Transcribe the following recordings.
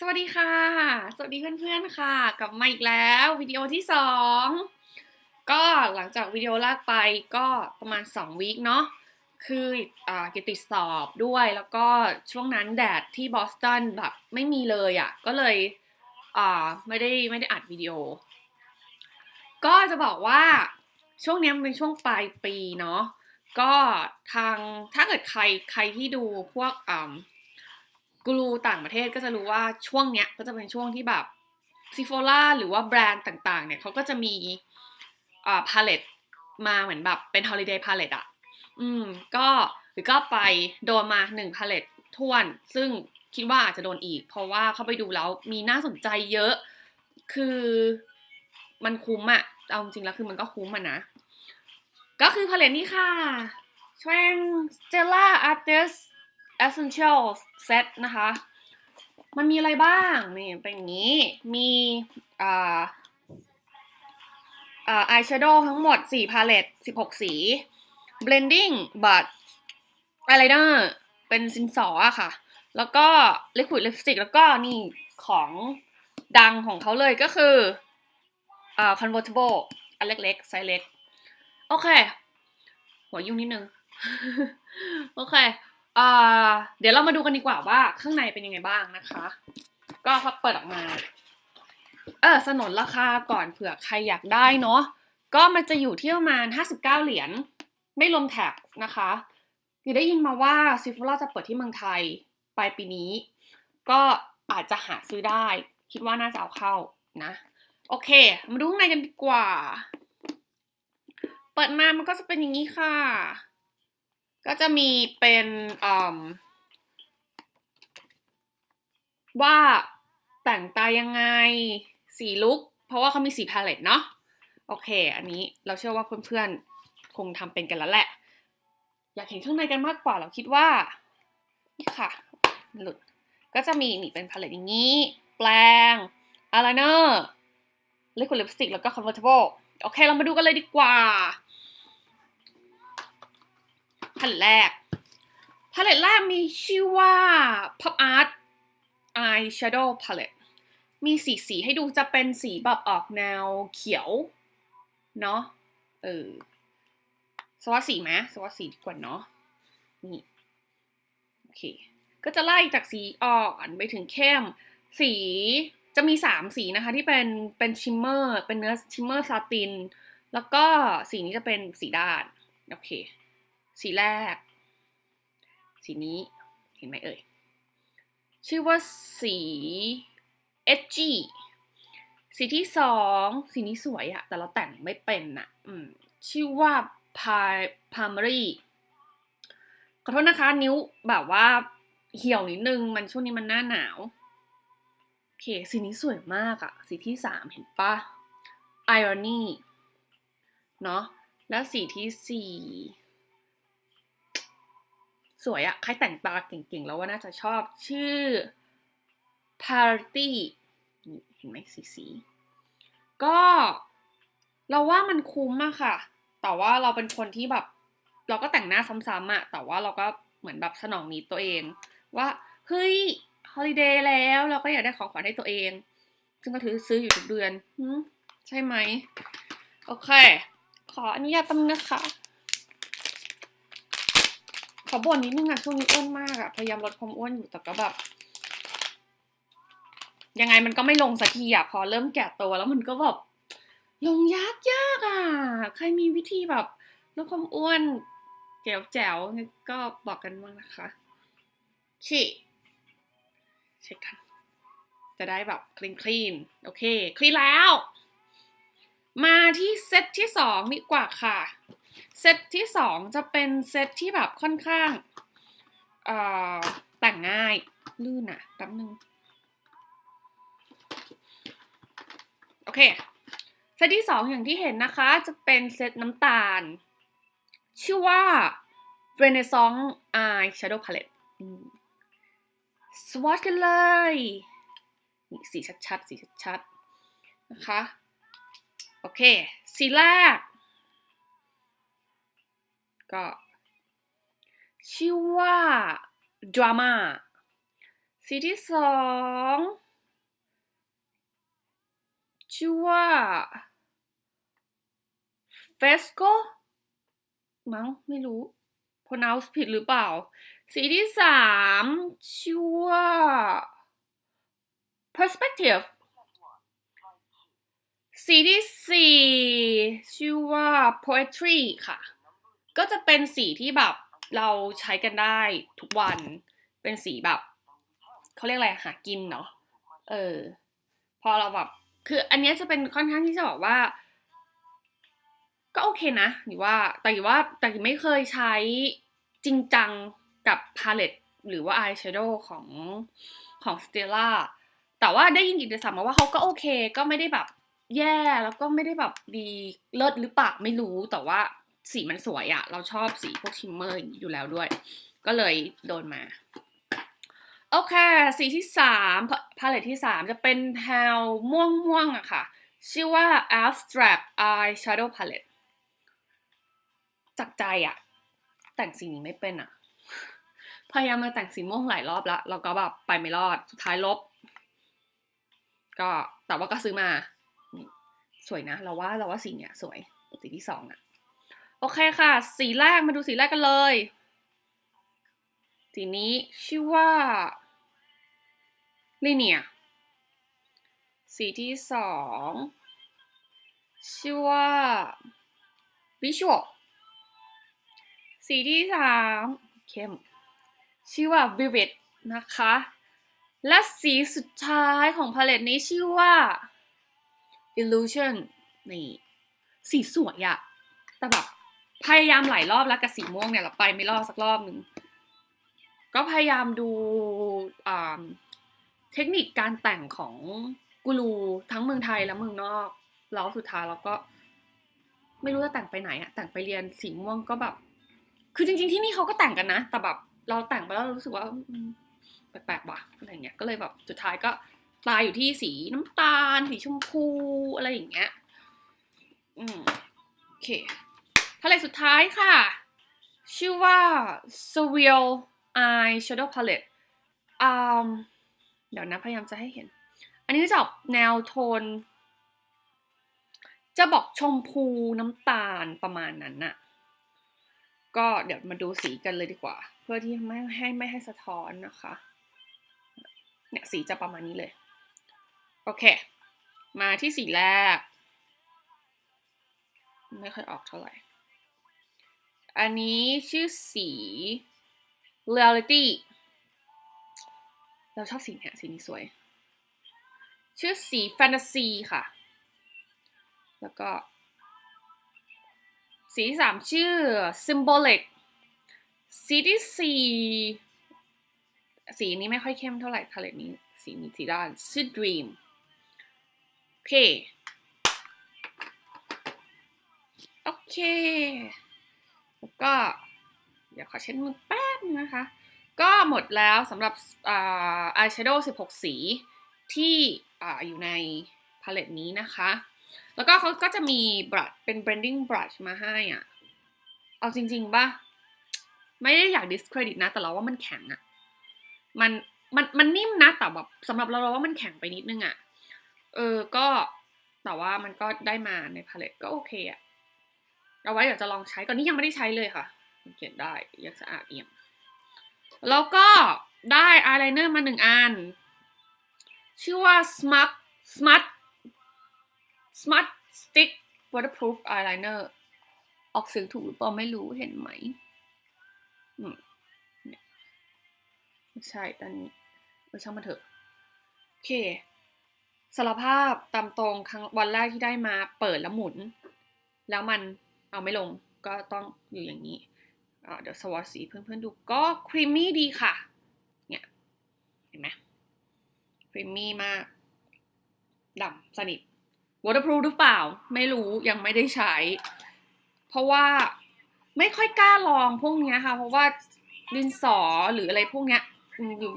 สวัสดีค่ะ สวัสดีเพื่อนๆค่ะ กลับมาอีกแล้ววิดีโอที่สองก็หลังจากวิดีโอแรกไปก็ประมาณ2วีคเนาะคืออ่าเกติดสอบด้วยแล้วก็ช่วงนั้นแดดที่บอสตันแบบไม่มีเลยอะ่ะก็เลยอ่าไม่ได้ไม่ได้อัดวิดีโอ ก็จะบอกว่าช่วงนี้มันเป็นช่วงปลายปีเนาะก็ทางถ้าเกิดใครใครที่ดูพวกอ่า กูรูต่างประเทศก็จะรู้ว่าช่วงเนี้ยก็จะเป็นช่วงที่แบบซิโฟล่าหรือว่าแบรนด์ต่างๆ เนี่ยเขาก็จะมีอ่าพาเลตมาเหมือนแบบเป็นฮอลิเดย์พาเลตอะอืม ก็หรือก็ไปโดนมาหนึ่งพาเลตท่วน ซึ่งคิดว่าอาจจะโดนอีก เพราะว่าเข้าไปดูแล้วมีน่าสนใจเยอะ คือมันคุ้มอะเอาจริงๆแล้วคือมันก็คุ้มอะนะ ก็คือพาเลตนี้ค่ะ t r a n Stella Artist Essential Set นะคะ มันมีอะไรบ้างนี่เป็นอย่างนี้ มีอ่าอ่า eyeshadow ทั้งหมด 4 พาเลต16 สี blending but eyeliner เป็นซินสออะค่ะ แล้วก็ liquid lipstick แล้วก็นี่ของดังของเขาเลยก็คืออ่า convertible อันเล็กๆ ไซส์เล็ก โอเค หัวยุ่งนิดนึง โอเค เดี๋ยวเรามาดูกันดีกว่าว่าข้างในเป็นยังไงบ้างนะคะ ก็พอเปิดออกมา เออสนนราคาก่อนเผื่อใครอยากได้เนาะ ก็มันจะอยู่ที่ประมาณ 59 เหรียญ ไม่รวมแท็กนะคะหรือได้ยินมาว่าซิฟ o ล่าจะเปิดที่เมืองไทยปลายปีนี้ ก็อาจจะหาซื้อได้ คิดว่าน่าจะเอาเข้านะ โอเค มาดูข้างในกันดีกว่า เปิดมามันก็จะเป็นอย่างนี้ค่ะ ก็จะมีเป็นว่าแต่งตายังไงสีลุก เพราะว่าเขามีสีพาเลตเนาะโอเค อันนี้เราเชื่อว่าเพื่อนๆ คงทำเป็นกันแล้วแหละ อยากเห็นข้างในกันมากกว่าเราคิดว่า นี่ค่ะ หลุด ก็จะมีนี่เป็นพาเลตอย่างนี้ แปลงอายไลเนอร์ลิควิดลิปสติกแล้วก็ convertible โอเค เรามาดูกันเลยดีกว่าาเลตแรกพาเลตแรกมีชื่อว่า Pop Art Eye Shadow Palette มีสีสีให้ดูจะเป็นสีแบบออกแนวเขียว เนาะเออสวัสดีไหมสวัสดีดีกว่าเนาะนี่โอเค ก็จะไล่จากสีอ่อนไปถึงเข้ม สีจะมีสามสีนะคะ ที่เป็นเป็นชิมเมอร์ เป็นเนื้อชิมเมอร์ซาติน แล้วก็สีนี้จะเป็นสีด้าน โอเค สีแรก สีนี้เห็นไหมเอ่ย ชื่อว่าสี edgy สีที่สองสีนี้สวยอะแต่เราแต่งไม่เป็นอะอืมชื่อว่า primary ขอโทษนะคะ นิ้วแบบว่าเหี่ยวนิดนึง มันช่วงนี้มันหน้าหนาว โอเค สีนี้สวยมากอะสีที่สามเห็นปะ irony เนาะแล้วสีที่สี่ สวยอะใครแต่งตาเก่งๆ แล้วว่าน่าจะชอบชื่อ party นี่เห็นไหมสีสีก็เราว่ามันคุ้มอะค่ะ แต่ว่าเราเป็นคนที่แบบ เราก็แต่งหน้าซ้ำๆอะแต่ว่าเราก็เหมือนแบบสนองนิดตัวเอง ว่าเฮ้ยฮอลิเดย์แล้วเราก็อยากได้ของขวัญให้ตัวเอง ซึ่งก็ถือซื้ออยู่ทุกเดือนใช่ไหม โอเค ขออนุญาตตั้งนะคะ อบ่นนิดนึงอะช่วงนี้อ้วนมากอะพยายามลดความอ้วนอยู่แต่ก็แบบ ยังไงมันก็ไม่ลงสักทีอะพอเริ่มแก่ตัวแล้วมันก็แบบลงยากยากอะใครมีวิธีแบบลดความอ้วนแจ๋วแจ๋วก็บอกกันบ้างนะคะชิเช็คกันจะได้แบบคลีนคลีนโอเค คลีนแล้ว มาที่เซตที่สองดีกว่าค่ะ เซตที่สองจะเป็นเซตที่แบบค่อนข้างแต่งง่ายลื่นอะแป๊บนึง โอเค เซตที่สองอย่างที่เห็นนะคะ จะเป็นเซตน้ำตาล ชื่อว่า Renaissance Eye Shadow Palette สวอตกันเลยนี่สีชัดๆ สีชัดๆ นะคะ โอเค สีแรก ก็ชื่อว่า drama สีที่สองชื่อว่า Fesco มั้งไม่รู้ pronounce ผิดหรือเปล่า สีที่สามชื่อว่า perspective สีที่สี่ชื่อว่า poetry ค่ะ ก็จะเป็นสีที่แบบเราใช้กันได้ทุกวัน เป็นสีแบบเขาเรียกอะไรหากินเนาะเออ พอเราแบบคืออันนี้จะเป็นค่อนข้างที่จะบอกว่า ก็โอเคนะหรือว่าแต่ว่าแต่ไม่เคยใช้จริงจังกับพาเลตหรือว่าอายแชโดว์ของของสเตลล่าแต่ว่าได้ยินกิตติศัพท์มาว่าเขาก็โอเค ก็ไม่ได้แบบแย่ แล้วก็ไม่ได้แบบดีเลิศหรือเปล่าไม่รู้แต่ว่า สีมันสวยอะเราชอบสีพวกชิมเมอร์อยู่แล้วด้วย ก็เลยโดนมา โอเค สีที่สามพาเลตที่สามจะเป็นแพลม่วงม่วงอะค่ะ ชื่อว่า abstract eye shadow palette จากใจอะแต่งสีนี้ไม่เป็นอะพยายามมาแต่งสีม่วงหลายรอบแล้วแล้วก็แบบไปไม่รอด สุดท้ายลบ ก็แต่ว่าก็ซื้อมา สวยนะ เราว่าเราว่าสีเนี้ยสวยสีที่สองอะ โอเคค่ะ สีแรกมาดูสีแรกกันเลย สีนี้ชื่อว่า linear สีที่สองชื่อว่า visual สีที่สามเข้มชื่อว่า vivid นะคะ และสีสุดท้ายของพาเลตนี้ชื่อว่า illusion นี่ สีสวยอะแต่แบบ พยายามหลายรอบแล้วกับสีม่วงเนี่ยเราไปไม่รอดสักรอบหนึ่งก็พยายามดูเทคนิคการแต่งของกูรูทั้งเมืองไทยและเมืองนอกแล้วสุดท้ายเราก็ ไม่รู้จะแต่งไปไหนอะแต่งไปเรียนสีม่วงก็แบบ คือจริง ๆ ที่นี่เขาก็แต่งกันนะ แต่แบบเราแต่งไปแล้วรู้สึกว่าแปลกๆว่ะอะไรเงี้ยก็เลยแบบสุดท้ายก็ตายอยู่ที่สีน้ำตาล สีชมพูอะไรอย่างเงี้ย อืมโอเค พาเลตสุดท้ายค่ะ ชื่อว่า s u r e a l Eye Shadow Palette เดี๋ยวนะพยายามจะให้เห็น อันนี้จะออกแนวโทน จะบอกชมพูน้ำตาลประมาณนั้นน่ะ ก็เดี๋ยวมาดูสีกันเลยดีกว่า เพื่อที่ไม่ให้ไม่ให้สะท้อนนะคะ เนี่ยสีจะประมาณนี้เลย โอเค มาที่สีแรก ไม่ค่อยออกเท่าไหร่ อันนี้ชื่อสี reality เราชอบสีเนี้ยสีนี้สวย ชื่อสีแฟนตาซีค่ะ แล้วก็ สีที่สามชื่อ symbolic สีที่สี่สีนี้ไม่ค่อยเข้มเท่าไหร่พาเลตนี้ สีนี้สีด้านชื่อ dream โอเค โอเค ก็เดี๋ยวขอเช็ดมือแป๊บนึงนะคะ ก็หมดแล้วสำหรับอา eyeshadow 16 สีที่ออยู่ในพาเลตนี้นะคะ แล้วก็เขาก็จะมีบรัชเป็น blending brush มาให้อะ เอาจริงๆป่ะ ไม่ได้อยาก discredit นะ แต่เราว่ามันแข็งอะ มัน มัน มันนิ่มนะ แต่แบบสำหรับเราเราว่ามันแข็งไปนิดนึงอะ เออ ก็ แต่ว่ามันก็ได้มาในพาเลตก็โอเคอะ เอาไว้เดี๋ยวจะลองใช้ก่อนนี้ยังไม่ได้ใช้เลยค่ะเขียนได้ยังสะอาดเอี่ยม แล้วก็ได้อายไลเนอร์มาหนึ่งอัน ชื่อว่า smart smart smart stick waterproof eyeliner ออกเสียงถูกหรือเปล่าไม่รู้เห็นไหมอืมเนี่ยไม่ใช่อันนี้ไม่ช่างมาเถอะ โอเคสารภาพตามตรงครั้งวันแรกที่ได้มาเปิดแล้วหมุน แล้วมัน เอาไม่ลงก็ต้องอยู่อย่างนี้เดี๋ยวสวอตสีเพื่อนๆดูก็ครีมมี่ดีค่ะ เนี่ย เห็นไหมครีมมี่มากดำสนิท waterproof หรือเปล่า ไม่รู้ยังไม่ได้ใช้ เพราะว่าไม่ค่อยกล้าลองพวกนี้ค่ะ เพราะว่าดินสอหรืออะไรพวกเนี้ย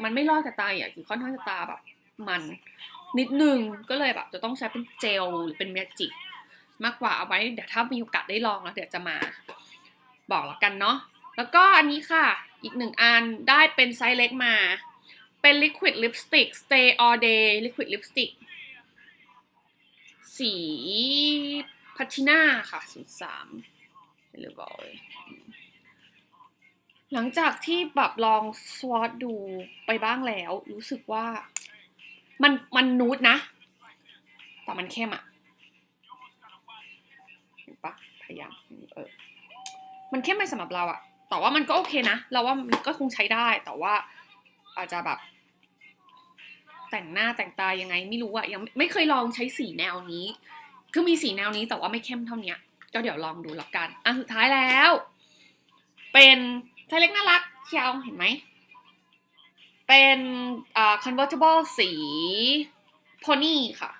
มันไม่รอดกับตาอะคือค่อนข้างจะตาแบบ มันนิดนึงก็เลยแบบจะต้องใช้เป็นเจลหรือเป็นเมจิก มากกว่าเอาไว้เดี๋ยวถ้ามีโอกาสได้ลองแล้วเดี๋ยวจะมาบอกแล้วกันเนาะแล้วก็อันนี้ค่ะอีกหนึ่งอันได้เป็นไซส์เล็กมา เป็น liquid lipstick stay all day liquid lipstick สีพัทิน่าค่ะศูนย์สามเรียบอยหลังจากที่แบบลองสวอตดูไปบ้างแล้ว รู้สึกว่ามันมันนูดนะ แต่มันเข้มอะ ปะพยายามเออมันเข้มไปสำหรับเราอะแต่ว่ามันก็โอเคนะ เราว่ามันก็คงใช้ได้ แต่ว่าอาจจะแบบ แต่งหน้าแต่งตายังไงไม่รู้อะยังไม่เคยลองใช้สีแนวนี้ คือมีสีแนวนี้แต่ว่าไม่เข้มเท่านี้ก็เดี๋ยวลองดูล้วกันอันสุดท้ายแล้ว เป็นไซส์เล็กน่ารักเชียวเห็นไหม เป็นอ่า convertible สี pony ค่ะ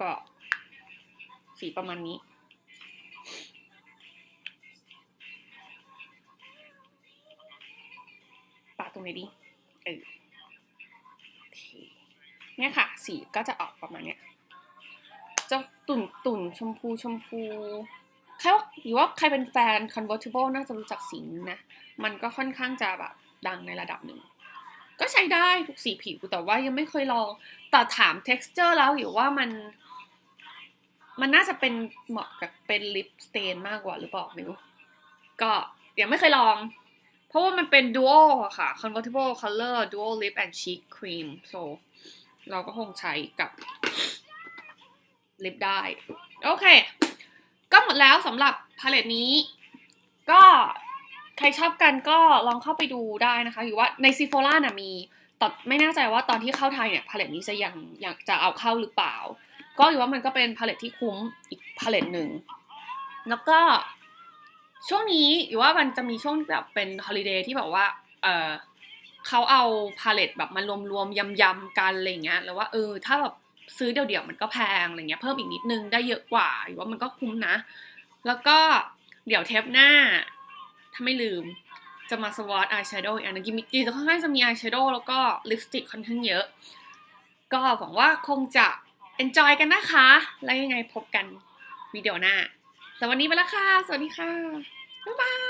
ก็สีประมาณนี้ รงไหนดีเออเคเนี่ยค่ะ สีก็จะออกประมาณเนี้ยจะตุ่นตุ่นชมพูชมพูใครว่าหรือว่าใครเป็นแฟน convertible น่าจะรู้จักสีนี้นะ มันก็ค่อนข้างจะแบบดังในระดับหนึ่ง ก็ใช้ได้ทุกสีผิวแต่ว่ายังไม่เคยลอง แต่ถาม texture แล้วอยู่ว่ามัน มันน่าจะเป็นเหมาะกับเป็นลิปสเตนมากกว่าหรือเปล่าไม่รู้ ก็ยังไม่เคยลอง เพราะว่ามันเป็น dual อะค่ะ convertible color dual lip and cheek cream so เราก็คงใช้กับลิปได้ โอเค ก็หมดแล้วสำหรับพาเลตนี้ ก็ใครชอบกันก็ลองเข้าไปดูได้นะคะอยู่ว่าในซีโฟล่าน่ะมีแต่ไม่แน่ใจว่าตอนที่เข้าไทยเนี่ยพาเลตนี้จะยังยากจะเอาเข้าหรือเปล่า ก็อยู่ว่ามันก็เป็นพาเลตที่คุ้มอีกพาเลตหนึ่ง แล้วก็ ช่วงนี้อยู่ว่ามันจะมีช่วงแบบเป็นฮอลิเดย์ที่แบบว่า เออเขาเอาพาเลตแบบมารวมๆยำๆกันอะไรเงี้ย แล้วว่าเออถ้าแบบซื้อเดี่ยวๆมันก็แพงอะไรเงี้ยเพิ่มอีกนิดนึงได้เยอะกว่าอยู่ว่ามันก็คุ้มนะ แล้วก็เดี๋ยวเทปหน้า ถ้าไม่ลืมจะมาสวอตอายแชโดว์อีกอันนึงกิมมิกจะค่อนข้างจะมีอายแชโดว์แล้วก็ลิปสติกค่อนข้างเยอะ ก็หวังว่าคงจะ enjoy กันนะคะ แล้วยังไงพบกันวิดีโอหน้า สวันนี้ไปแล้วค่ะ สวัสดีค่ะ บ๊ายบาย